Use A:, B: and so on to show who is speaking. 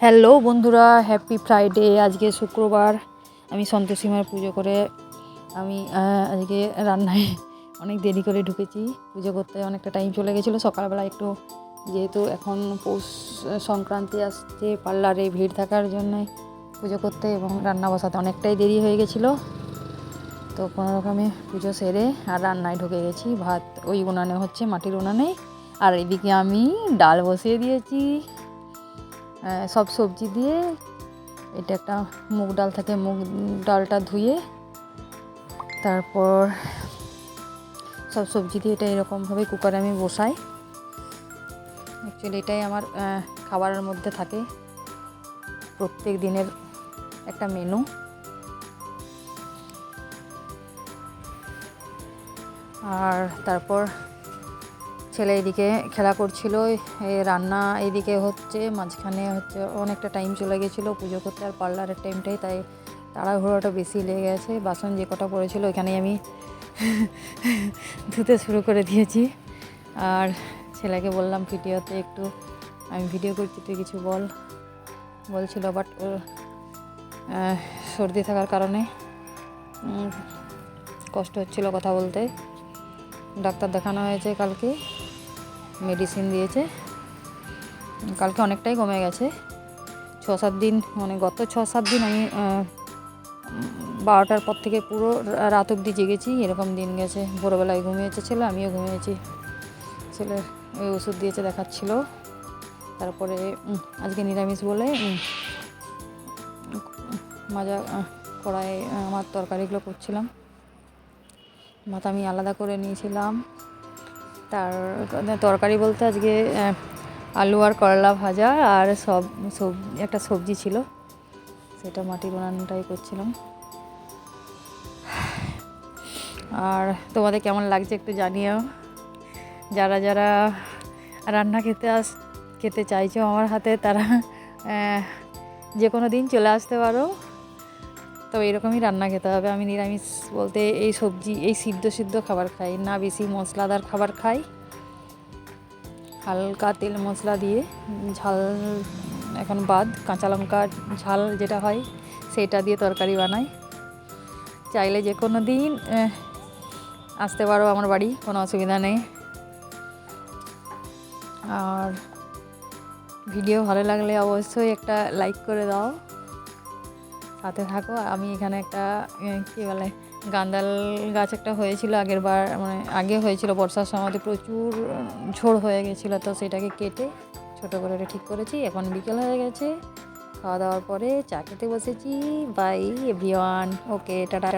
A: Hello বন্ধুরা happy Friday আজকে শুক্রবার। আমি সন্তোষীমার পুজো করে আমি আজকে রান্নায় অনেক দেরি করে ঢুকেছি। পুজো করতে অনেকটা টাইম চলে গেছিল, সকালবেলা একটু যেহেতু এখন পৌষ সংক্রান্তি আসছে, পার্লারে ভিড় থাকার জন্য পুজো করতে এবং রান্না বসাতে অনেকটাই দেরি হয়ে গেছিল। তো কোনো রকমে পুজো সেরে আর রান্নায় ঢুকে গেছি। ভাত ওই উনানে হচ্ছে, মাটির উনানে আর এদিকে আমি ডাল বসিয়ে দিয়েছি। সব সবজি দিয়ে এটা একটা মুগ ডাল থাকে, মুগ ডালটা ধুয়ে তারপর সব সবজি দিয়ে এটা এরকমভাবে কুকারে আমি বসাই। অ্যাকচুয়ালি এটাই আমার খাবারের মধ্যে থাকে। প্রত্যেক দিনের একটা মেনু আর তারপর ছেলে এদিকে খেলা করছিল রান্না এদিকে হচ্ছে, মাঝখানে হচ্ছে অনেকটা টাইম চলে গেছিল, পুজো করতে আর পার্লারের টাইমটাই তাই তাড়াহুড়োটা বেশি লেগে গেছে। বাসন যে কটা পড়েছিল এখানেই আমি ধুতে শুরু করে দিয়েছি। আর ছেলেকে বললাম, ভিডিওতে একটু, আমি ভিডিও করছি, তুই কিছু বল। বলছিল বাট ওর সর্দি থাকার কারণে কষ্ট হচ্ছিল কথা বলতে। ডাক্তার দেখানো হয়েছে কালকে। মেডিসিন দিয়েছে। কালকে অনেকটাই কমে গেছে। ছ সাত দিন মানে গত ছ সাত দিন আমি বারোটার পর থেকে পুরো রাত অবধি জেগেছি, এরকম দিন গেছে। ভোরবেলায় ঘুমিয়েছে ছেলে, আমিও ঘুমিয়েছি। ছেলে ওই ওষুধ দিয়েছে, দেখাচ্ছিল। তারপরে আজকে নিরামিষ বলে মাজা কড়াই আমার তরকারিগুলো করছিলাম। মাথা আমি আলাদা করে নিয়েছিলাম। তার তরকারি বলতে আজকে আলু আর করলা ভাজা আর সব সব, একটা সবজি ছিল। সেটা মাটির উনানটাই করছিলাম। আর তোমাদের কেমন লাগছে একটু জানিও। যারা যারা রান্না খেতে আস, খেতে চাইছো আমার হাতে, তারা যে কোনো দিন চলে আসতে পারো। তবে এরকমই রান্না খেতে হবে। আমি নিরামিষ বলতে এই সবজি, এই সিদ্ধ সিদ্ধ খাবার খাই। না বেশি মশলাদার খাবার খাই। হালকা তেল মশলা দিয়ে ঝাল এখন বাদ, কাঁচা লঙ্কা ঝাল যেটা হয় সেটা দিয়ে তরকারি বানাই। চাইলে যে কোনো দিন আসতে পারো আমার বাড়ি, কোনো অসুবিধা নেই। আর ভিডিও ভালো লাগলে অবশ্যই একটা লাইক করে দাও। সাথে থাকো। আমি এখানে একটা কী বলে গান্দাল গাছ একটা হয়েছিল আগের বার মানে আগে হয়েছিল বর্ষার সময়তে প্রচুর ঝোড় হয়ে গেছিল, তো সেটাকে কেটে ছোটো করে ঠিক করেছি। এখন বিকেল হয়ে গেছে, খাওয়া দাওয়ার পরে চা খেতে বসেছি। By everyone okay tata